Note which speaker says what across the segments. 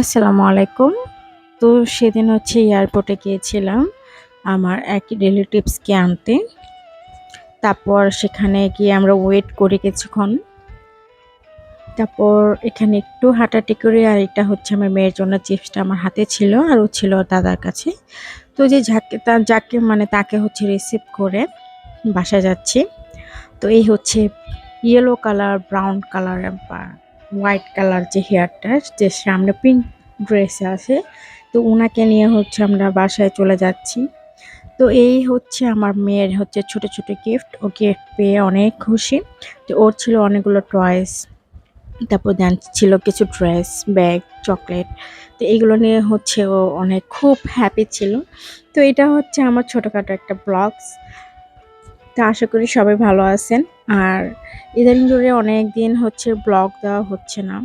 Speaker 1: আসসালামু আলাইকুম। তো সেদিন হচ্ছে এয়ারপোর্টে গিয়েছিলাম আমার এক রিলেটিভসকে আনতে। তারপর সেখানে গিয়ে আমরা ওয়েট করি কিছুক্ষণ। তারপর এখানে একটু হাঁটাহাঁটি করে আর এটা হচ্ছে আমার মেয়ের জন্য চিপসটা আমার হাতে ছিল আর ও ছিল দাদার কাছে। তো যে যাকে তা যাকে মানে তাকে হচ্ছে রিসিভ করে বাসা যাচ্ছি। তো এই হচ্ছে ইয়েলো কালার, ব্রাউন কালার বা হোয়াইট কালার যে হেয়ারটা, যে সামনে পিঙ্ক ড্রেসে আছে, তো ওনাকে নিয়ে হচ্ছে আমরা বাসায় চলে যাচ্ছি। তো এই হচ্ছে আমার মেয়ের হচ্ছে ছোট ছোট গিফট ও গিফট পেয়ে অনেক খুশি। তো ওর ছিল অনেকগুলো টয়েস তারপর দেন ছিল কিছু ড্রেস ব্যাগ চকলেট তো এইগুলো নিয়ে হচ্ছে ও অনেক খুব হ্যাপি ছিল। তো এটা হচ্ছে আমার ছোটোখাটো একটা ব্লগস তো আশা করি সবাই ভালো আছেন। আর ইদানিং ধরে অনেক দিন হচ্ছে ব্লগ দেওয়া হচ্ছে না,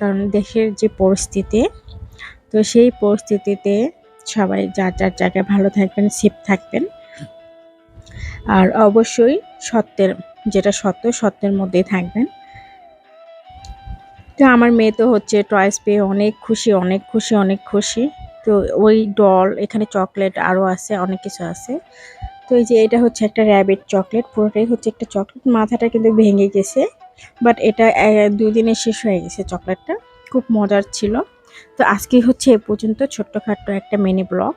Speaker 1: কারণ দেশের যে পরিস্থিতি, তো সেই পরিস্থিতিতে সবাই যার যার জায়গায় ভালো থাকবেন সেফ থাকবেন। আর অবশ্যই সত্যের, যেটা সত্য, সত্যের মধ্যেই থাকবেন। তো আমার মেয়ে তো হচ্ছে টয়েস পেয়ে অনেক খুশি অনেক খুশি অনেক খুশি। তো ওই ডল এখানে চকলেট আরও আছে, অনেক কিছু আছে। তো এই যে এটা হচ্ছে একটা র্যাবিট চকলেট পুরোটাই হচ্ছে একটা চকলেট মাথাটা কিন্তু ভেঙে গেছে বাট এটা দুই দিনে শেষ হয়ে গেছে চকলেটটা খুব মজার ছিল। তো আজকে হচ্ছে এ পর্যন্ত ছোট্টখাট্ট একটা মিনি ব্লগ